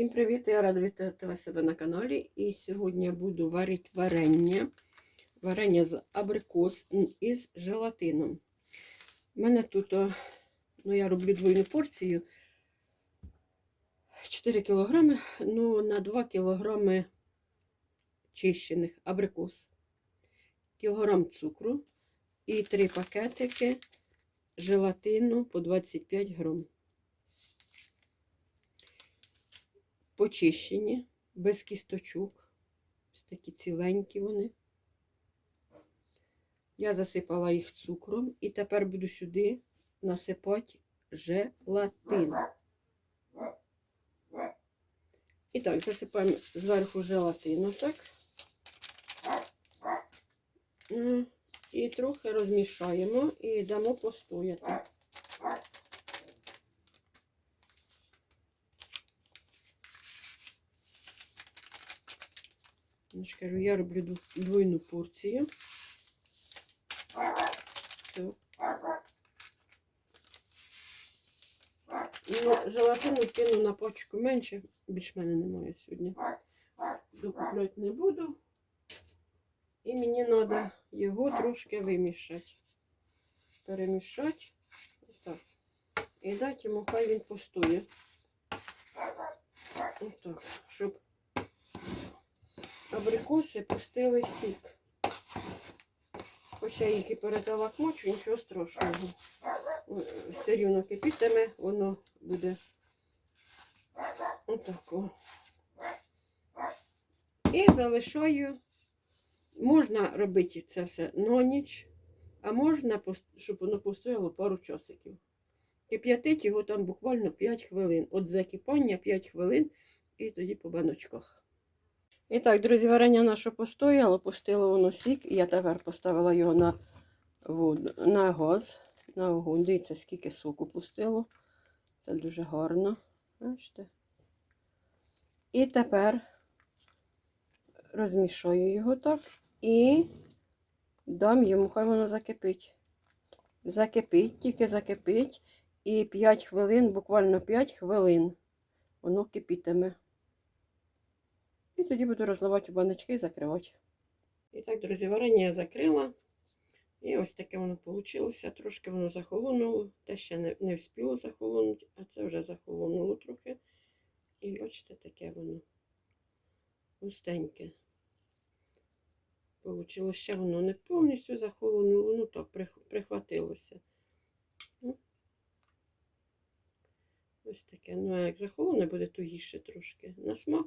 Всім привіт! Я рада вітати вас себе на каналі. І сьогодні я буду варити варення. Варення з абрикос із желатином. У мене тут, ну я роблю двойну порцію 4 кг, ну на 2 кг чищених абрикос, кілограм цукру і 3 пакетики желатину по 25 грам. Почищені, без кісточок. Ось такі ціленькі вони. Я засипала їх цукром і тепер буду сюди насипати желатин. І так, засипаємо зверху желатину, так. І трохи розмішаємо і дамо постояти. Я ж я роблю двойну порцію. Так. Ну, желатину кину на пачку менше, більш мене немає сьогодні. Докупляти не буду. І мені треба його трошки вимішати. Перемішати. Отак. І дати йому, хай він постоє. Отак, щоб абрикоси пустили сік. Хоча їх і передала мочу, нічого страшного. Все рівно кипітиме, воно буде отако. І залишаю. Можна робити це все на ніч, а можна, щоб воно постояло пару часиків. Кип'ятить його там буквально 5 хвилин. От закипання 5 хвилин і тоді по баночках. І так, друзі, варення наше постояло, пустило воно сік, і я тепер поставила його на воду, на газ, на огонь. Дивіться, скільки соку пустило. Це дуже гарно. Бачите? І тепер розмішаю його так і дам йому, хай воно закипить. Закипить, тільки закипить. І 5 хвилин, буквально 5 хвилин, воно кипітиме. І тоді буду розливати у баночки і закривати. І так, друзі, варення я закрила. І ось таке воно вийшло. Трошки воно захолонуло. Те ще не, не вспіло захолонути, а це вже захолонуло трохи. І бачите, таке воно густеньке. Получилось ще воно не повністю захолонуло, ну так, прихватилося. Ну. Ось таке. Ну, а як захолоне, буде тугіше трошки. На смак